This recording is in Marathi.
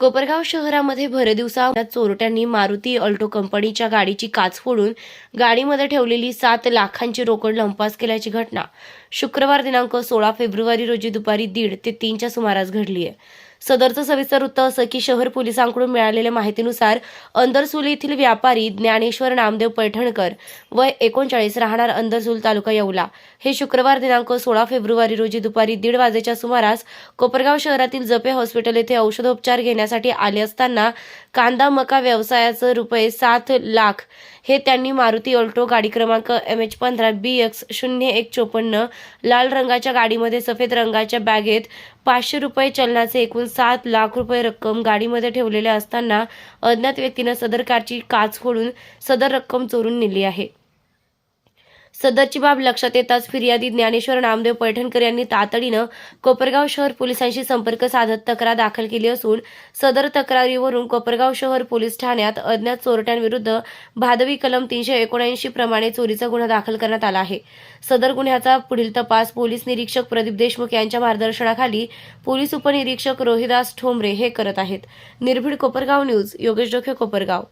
कोपरगाव शहरामध्ये भरदिवसा चोरट्यांनी मारुती अल्टो कंपनीच्या गाडीची काच फोडून गाडीमध्ये ठेवलेली सात लाखांची रोकड लंपास केल्याची घटना. शुक्रवार दिनांक सोळा फेब्रुवारी रोजी दुपारी दीड ते तीनच्या सुमारास घडली आहे. सदरचं सविस्तर वृत्त असं की शहर पोलिसांकडून मिळालेल्या माहितीनुसार अंदरसूल येथील व्यापारी ज्ञानेश्वर नामदेव पैठणकर वय एकोणचाळीस राहणार अंदरसूल तालुका येवला. हे शुक्रवार दिनांक सोळा फेब्रुवारी रोजी दुपारी दीड वाजेच्या सुमारास कोपरगाव शहरातील जपे हॉस्पिटल येथे औषधोपचार घेण्यासाठी आले असताना कांदा मका व्यवसायाचं रुपये सात लाख हे त्यांनी मारुती ऑल्टो गाडी क्रमांक एम एच पंधरा बी एक्स शून्य एक चोपन्न लाल रंगाच्या गाडीमध्ये सफेद रंगाच्या बॅगेत पाचशे रुपये चलनाचे एकूण सात लाख रुपये रक्कम गाडीमध्ये ठेवलेल्या असताना अज्ञात व्यक्तीनं सदर कारची काच फोडून सदर रक्कम चोरून नेली आहे. सदरची बाब लक्षात येताच फिर्यादी ज्ञानेश्वर नामदेव पैठणकर यांनी तातडीनं कोपरगाव शहर पोलिसांशी संपर्क साधत तक्रार दाखल केली असून सदर तक्रारीवरून कोपरगाव शहर पोलीस ठाण्यात अज्ञात चोरट्यांविरुद्ध भादवी कलम तीनशे एकोणऐंशी प्रमाणे चोरीचा गुन्हा दाखल करण्यात आला आहे. सदर गुन्ह्याचा पुढील तपास पोलीस निरीक्षक प्रदीप देशमुख यांच्या मार्गदर्शनाखाली पोलीस उपनिरीक्षक रोहिदास ठोंबरे हे करत आहेत. निर्भीड कोपरगाव न्यूज योगेश डोखे कोपरगाव.